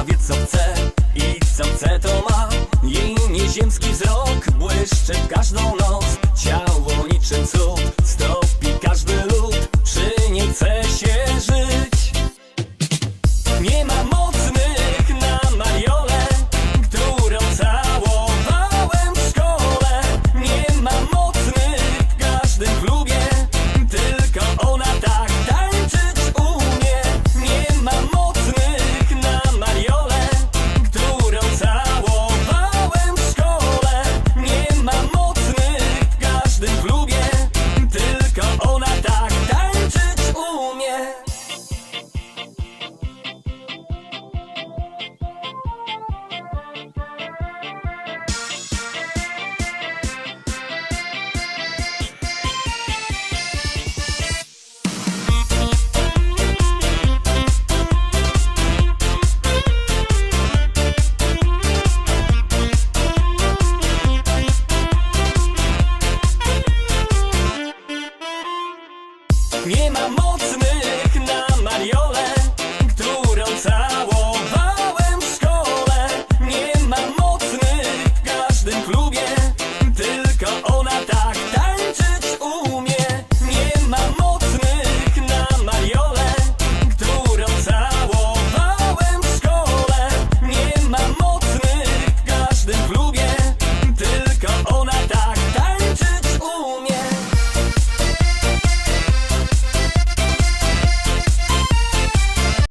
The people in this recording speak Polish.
powiedz co chcesz. nie ma mocy